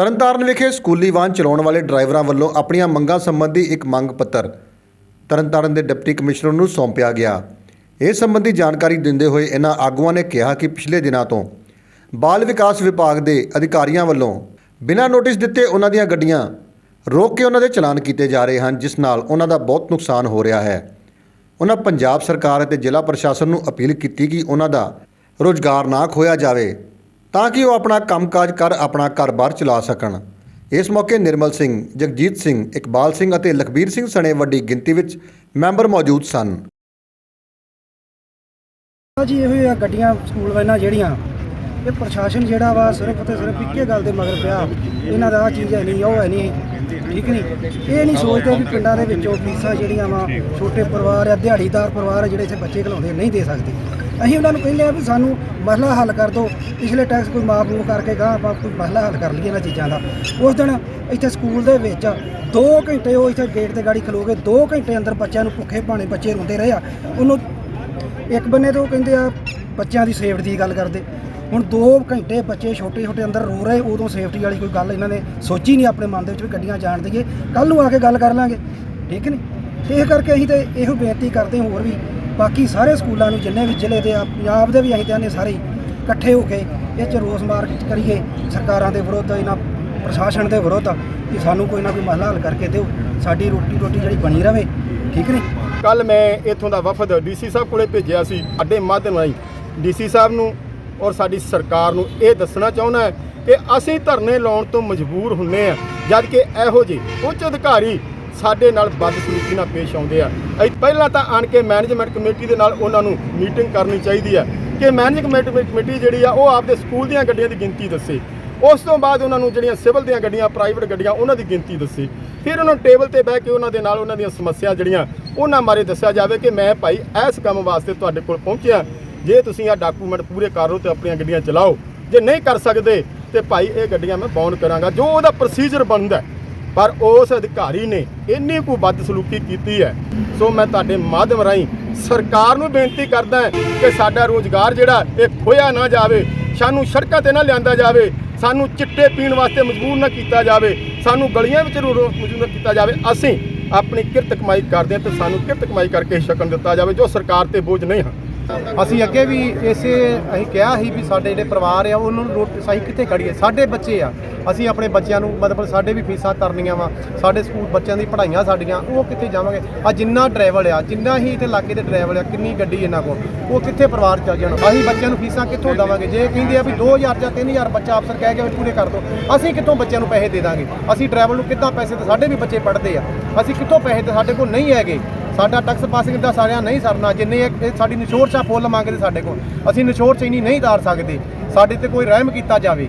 ਤਰਨਤਾਰਨ ਵਿਖੇ ਸਕੂਲੀ ਵਾਹਨ ਚਲਾਉਣ ਵਾਲੇ ਡਰਾਈਵਰਾਂ ਵੱਲੋਂ ਆਪਣੀਆਂ ਮੰਗਾਂ ਸੰਬੰਧੀ ਇੱਕ ਮੰਗ ਪੱਤਰ ਤਰਨਤਾਰਨ ਦੇ ਡਿਪਟੀ ਕਮਿਸ਼ਨਰ ਨੂੰ ਸੌਂਪਿਆ ਗਿਆ। ਇਸ ਸੰਬੰਧੀ ਜਾਣਕਾਰੀ ਦਿੰਦੇ ਹੋਏ ਇਹਨਾਂ ਆਗੂਆਂ ਨੇ ਕਿਹਾ ਕਿ ਪਿਛਲੇ ਦਿਨਾਂ ਤੋਂ ਬਾਲ ਵਿਕਾਸ ਵਿਭਾਗ ਦੇ ਅਧਿਕਾਰੀਆਂ ਵੱਲੋਂ ਬਿਨਾਂ ਨੋਟਿਸ ਦਿੱਤੇ ਉਹਨਾਂ ਦੀਆਂ ਗੱਡੀਆਂ ਰੋਕ ਕੇ ਉਹਨਾਂ ਦੇ ਚਲਾਨ ਕੀਤੇ ਜਾ ਰਹੇ ਹਨ, ਜਿਸ ਨਾਲ ਉਹਨਾਂ ਦਾ ਬਹੁਤ ਨੁਕਸਾਨ ਹੋ ਰਿਹਾ ਹੈ। ਉਹਨਾਂ ਪੰਜਾਬ ਸਰਕਾਰ ਅਤੇ ਜ਼ਿਲ੍ਹਾ ਪ੍ਰਸ਼ਾਸਨ ਨੂੰ ਅਪੀਲ ਕੀਤੀ ਕਿ ਉਹਨਾਂ ਦਾ ਰੋਜ਼ਗਾਰ ਨਾ ਖੋਇਆ ਜਾਵੇ। ਤਾਂ ਕਿ ਉਹ ਆਪਣਾ ਕੰਮਕਾਜ ਕਰ ਆਪਣਾ ਘਰ-ਬਾਰ ਚਲਾ ਸਕਣ। ਇਸ ਮੌਕੇ ਨਿਰਮਲ ਸਿੰਘ, ਜਗਜੀਤ ਸਿੰਘ, ਇਕਬਾਲ ਸਿੰਘ ਅਤੇ ਲਖਬੀਰ ਸਿੰਘ ਸਣੇ ਵੱਡੀ ਗਿਣਤੀ ਵਿੱਚ ਮੈਂਬਰ ਮੌਜੂਦ ਸਨ। ਜੀ, ਇਹੋ ਜਿਹੀਆਂ ਗੱਡੀਆਂ ਸਕੂਲ ਵੈਨਾਂ ਜਿਹੜੀਆਂ, ਇਹ ਪ੍ਰਸ਼ਾਸਨ ਜਿਹੜਾ ਵਾ ਸਿਰਫ ਤੇ ਸਿਰਫ ਇੱਕੇ ਗੱਲ ਦੇ ਮਗਰ ਪਿਆ। ਇਹਨਾਂ ਦਾ ਆ ਚੀਜ਼ ਹੈ ਨਹੀਂ ਉਹ ਹੈ ਨਹੀਂ ਠੀਕ ਨਹੀਂ ਇਹ ਨਹੀਂ ਸੋਚਦੇ ਵੀ ਪਿੰਡਾਂ ਦੇ ਵਿੱਚੋਂ ਫੀਸਾਂ ਜਿਹੜੀਆਂ ਵਾ, ਛੋਟੇ ਪਰਿਵਾਰ ਆ ਦਿਹਾੜੀਦਾਰ ਪਰਿਵਾਰ ਆ ਜਿਹੜੇ ਇੱਥੇ ਬੱਚੇ ਖਿਲਾਉਂਦੇ ਨਹੀਂ ਦੇ ਸਕਦੇ। ਅਸੀਂ ਉਹਨਾਂ ਨੂੰ ਕਹਿੰਦੇ ਆ ਵੀ ਸਾਨੂੰ ਮਸਲਾ ਹੱਲ ਕਰ ਦਿਓ, ਪਿਛਲੇ ਟੈਕਸ ਕੋਈ ਮਾਫ ਮੂਫ ਕਰਕੇ ਗਾਂ ਆਪਾਂ ਕੋਈ ਮਸਲਾ ਹੱਲ ਕਰ ਲਈਏ ਇਹਨਾਂ ਚੀਜ਼ਾਂ ਦਾ। ਉਸ ਦਿਨ ਇੱਥੇ ਸਕੂਲ ਦੇ ਵਿੱਚ 2 ਘੰਟੇ ਉਹ ਇੱਥੇ ਗੇਟ ਤੇ ਗਾੜੀ ਖਲੋ ਗਏ 2 ਘੰਟੇ ਅੰਦਰ ਬੱਚਿਆਂ ਨੂੰ ਭੁੱਖੇ ਭਾਣੇ ਬੱਚੇ ਰੋਂਦੇ ਰਹੇ ਆ। ਉਹਨੂੰ ਇੱਕ ਬੰਨੇ ਤੋਂ ਕਹਿੰਦੇ ਆ, ਬੱਚਿਆਂ ਦੀ ਸੇਫਟੀ ਦੀ ਗੱਲ ਕਰਦੇ। ਹੁਣ 2 ਘੰਟੇ ਬੱਚੇ ਛੋਟੇ ਛੋਟੇ ਅੰਦਰ ਰੋ ਰਹੇ, ਉਦੋਂ ਸੇਫਟੀ ਵਾਲੀ ਕੋਈ ਗੱਲ ਇਹਨਾਂ ਨੇ ਸੋਚੀ ਨਹੀਂ ਆਪਣੇ ਮਨ ਦੇ ਵਿੱਚ ਵੀ ਗੱਡੀਆਂ ਜਾਣ ਦਈਏ। ਕੱਲ ਨੂੰ ਆ ਕੇ ਗੱਲ ਕਰ ਲਾਂਗੇ। ਠੀਕ ਨਹੀਂ? ਤੇ ਇਹ ਕਰਕੇ ਅਸੀਂ ਤੇ ਇਹੋ ਬੇਨਤੀ ਕਰਦੇ ਹੋਰ ਵੀ ਬਾਕੀ ਸਾਰੇ ਸਕੂਲਾਂ ਨੂੰ ਜਿੰਨੇ ਵੀ ਜ਼ਿਲ੍ਹੇ ਦੇ ਆ, ਪੰਜਾਬ ਦੇ ਵੀ ਅਸੀਂ ਚਾਹੁੰਦੇ ਸਾਰੇ ਇਕੱਠੇ ਹੋ ਕੇ ਇਹ ਚ ਰੋਸ ਮਾਰਚ ਕਰੀਏ। ਸਰਕਾਰਾਂ ਦੇ ਵਿਰੁੱਧ, ਇਹਨਾਂ ਪ੍ਰਸ਼ਾਸਨ ਦੇ ਵਿਰੁੱਧ ਕਿ ਸਾਨੂੰ ਕੋਈ ਨਾ ਕੋਈ ਮਸਲਾ ਹੱਲ ਕਰਕੇ ਦਿਓ। ਸਾਡੀ ਰੋਟੀ ਰੋਟੀ ਜਿਹੜੀ ਬਣੀ ਰਵੇ, ਠੀਕ ਨਹੀਂ? ਕੱਲ ਮੈਂ ਇੱਥੋਂ ਦਾ ਵਫਦ ਡੀਸੀ ਸਾਹਿਬ ਕੋਲੇ ਭੇਜਿਆ ਸੀ, ਅੱਡੇ ਮਾਧਿਅਮ ਰਾਹੀਂ। ਡੀਸੀ ਸਾਹਿਬ ਨੂੰ ਔਰ ਸਾਡੀ ਸਰਕਾਰ ਨੂੰ ਇਹ ਦੱਸਣਾ ਚਾਹੁੰਦਾ ਹੈ ਕਿ ਅਸੀਂ ਧਰਨੇ ਲਾਉਣ ਤੋਂ ਮਜਬੂਰ ਹੁੰਨੇ ਆ ਜਦ ਕਿ ਇਹੋ ਜਿਹੇ ਉੱਚ ਅਧਿਕਾਰੀ ਸਾਡੇ ਨਾਲ ਬਦਸਲੂਕੀ ਨਾਲ ਪੇਸ਼ ਆਉਂਦੇ ਆ। ਅਸੀਂ ਪਹਿਲਾਂ ਤਾਂ ਆਣ ਕੇ ਮੈਨੇਜਮੈਂਟ ਕਮੇਟੀ ਦੇ ਨਾਲ ਉਹਨਾਂ ਨੂੰ ਮੀਟਿੰਗ ਕਰਨੀ ਚਾਹੀਦੀ ਆ। ਕਿ ਮੈਨੇਜਮੈਂਟ ਕਮੇਟੀ ਜਿਹੜੀ ਆ, ਉਹ ਆਪਦੇ ਸਕੂਲ ਦੀਆਂ ਗੱਡੀਆਂ ਦੀ ਗਿਣਤੀ ਦੱਸੇ। ਉਸ ਤੋਂ ਬਾਅਦ ਉਹਨਾਂ ਨੂੰ ਜਿਹੜੀਆਂ ਸਿਵਲ ਦੀਆਂ ਗੱਡੀਆਂ ਪ੍ਰਾਈਵੇਟ ਗੱਡੀਆਂ, ਉਹਨਾਂ ਦੀ ਗਿਣਤੀ ਦੱਸੀ। ਫਿਰ ਉਹਨਾਂ ਨੂੰ ਟੇਬਲ ਤੇ ਬਹਿ ਕੇ ਉਹਨਾਂ ਦੇ ਨਾਲ ਉਹਨਾਂ ਦੀਆਂ ਸਮੱਸਿਆ ਜਿਹੜੀਆਂ, ਉਹਨਾਂ ਬਾਰੇ ਦੱਸਿਆ ਜਾਵੇ ਕਿ ਮੈਂ ਭਾਈ ਇਸ ਕੰਮ ਵਾਸਤੇ ਤੁਹਾਡੇ ਕੋਲ ਪਹੁੰਚਿਆ। ਜੇ ਤੁਸੀਂ ਆ ਡਾਕੂਮੈਂਟ ਪੂਰੇ ਕਰੋ ਲਓ ਤੇ ਆਪਣੀਆਂ ਗੱਡੀਆਂ ਚਲਾਓ। ਜੇ ਨਹੀਂ ਕਰ ਸਕਦੇ ਤੇ ਭਾਈ ਇਹ ਗੱਡੀਆਂ ਮੈਂ ਬੌਂਡ ਕਰਾਂਗਾ। ਜੋ ਉਹਦਾ ਪ੍ਰੋਸੀਜਰ ਬਣਦਾ ਪਰ ਉਸ ਅਧਿਕਾਰੀ ਨੇ ਇੰਨੀ ਕੁ ਬਦਸਲੂਕੀ ਕੀਤੀ ਹੈ। ਸੋ ਮੈਂ ਤੁਹਾਡੇ ਮਾਧਿਅਮ ਰਾਹੀਂ ਸਰਕਾਰ ਨੂੰ ਬੇਨਤੀ ਕਰਦਾ ਕਿ ਸਾਡਾ ਰੋਜ਼ਗਾਰ ਜਿਹੜਾ ਇਹ ਖੋਇਆ ਨਾ ਜਾਵੇ, ਸਾਨੂੰ ਸੜਕਾਂ ਤੇ ਨਾ ਲਿਆਂਦਾ ਜਾਵੇ, ਸਾਨੂੰ ਚਿੱਟੇ ਪੀਣ ਵਾਸਤੇ ਮਜਬੂਰ ਨਾ ਕੀਤਾ ਜਾਵੇ, ਸਾਨੂੰ ਗਲੀਆਂ ਵਿੱਚ ਮਜਬੂਰ ਨਾ ਕੀਤਾ ਜਾਵੇ, ਅਸੀਂ ਆਪਣੀ ਕਿਰਤ ਕਮਾਈ ਕਰਦੇ ਹਾਂ ਤੇ ਸਾਨੂੰ ਕਿਰਤ ਕਮਾਈ ਕਰਕੇ ਹੀ ਦਿੱਤਾ ਜਾਵੇ ਜੋ ਸਰਕਾਰ ਤੇ ਬੋਝ ਨਹੀਂ ਹਾਂ। ਅਸੀਂ ਅੱਗੇ ਵੀ ਇਸੇ, ਅਸੀਂ ਕਿਹਾ ਸੀ ਵੀ ਸਾਡੇ ਜਿਹੜੇ ਪਰਿਵਾਰ ਆ, ਉਹਨਾਂ ਨੂੰ ਰੋਟੀ ਸਹੀ ਕਿੱਥੇ ਖੜੀਏ ਸਾਡੇ ਬੱਚੇ ਆ। ਅਸੀਂ ਆਪਣੇ ਬੱਚਿਆਂ ਨੂੰ, ਮਤਲਬ ਸਾਡੇ ਵੀ ਫੀਸਾਂ ਤਰਨੀਆਂ ਵਾ। ਸਾਡੇ ਸਕੂਲ ਬੱਚਿਆਂ ਦੀ ਪੜ੍ਹਾਈਆਂ ਸਾਡੀਆਂ, ਉਹ ਕਿੱਥੇ ਜਾਵਾਂਗੇ? ਆ ਜਿੰਨਾ ਡਰਾਈਵਰ ਆ, ਜਿੰਨਾ ਹੀ ਇੱਥੇ ਇਲਾਕੇ ਦੇ ਡਰਾਈਵਰ ਆ, ਕਿੰਨੀ ਗੱਡੀ ਇਹਨਾਂ ਕੋਲ, ਉਹ ਕਿੱਥੇ ਪਰਿਵਾਰ ਚੱਲ ਜਾਣ? ਅਸੀਂ ਬੱਚਿਆਂ ਨੂੰ ਫੀਸਾਂ ਕਿੱਥੋਂ ਦੇਵਾਂਗੇ? ਜੇ ਕਹਿੰਦੇ ਆ ਵੀ 2000 ਜਾਂ 3000 ਬੱਚਾ ਅਫਸਰ ਕਹਿ ਗਿਆ ਵੀ ਪੂਰੇ ਕਰ ਦਿਓ ਅਸੀਂ ਕਿੱਥੋਂ ਬੱਚਿਆਂ ਨੂੰ ਪੈਸੇ ਦੇ ਦਾਂਗੇ? ਅਸੀਂ ਡਰਾਈਵਰ ਨੂੰ ਕਿੱਦਾਂ ਪੈਸੇ ਤੇ ਸਾਡੇ ਵੀ ਬੱਚੇ ਪੜ੍ਹਦੇ ਆ। ਅਸੀਂ ਕਿੱਥੋਂ ਪੈਸੇ ਤੇ ਸਾਡੇ ਕੋਲ ਨਹੀਂ ਹੈਗੇ। ਸਾਡਾ ਟੈਕਸ ਪਾਸਿੰਗ ਦਾ ਸਾਰਿਆਂ ਨਹੀਂ ਸਰਨਾ, ਜਿੰਨੇ ਇਹ ਸਾਡੀ ਨਿਸ਼ੋਰ ਚਾ ਫੁੱਲ ਮੰਗਦੇ ਸਾਡੇ ਕੋਲ। ਅਸੀਂ ਨਿਸ਼ੋਰ ਚ ਨਹੀਂ ਦਾਰ ਸਕਦੇ। ਸਾਡੇ ਤੇ ਕੋਈ ਰਹਿਮ ਕੀਤਾ ਜਾਵੇ।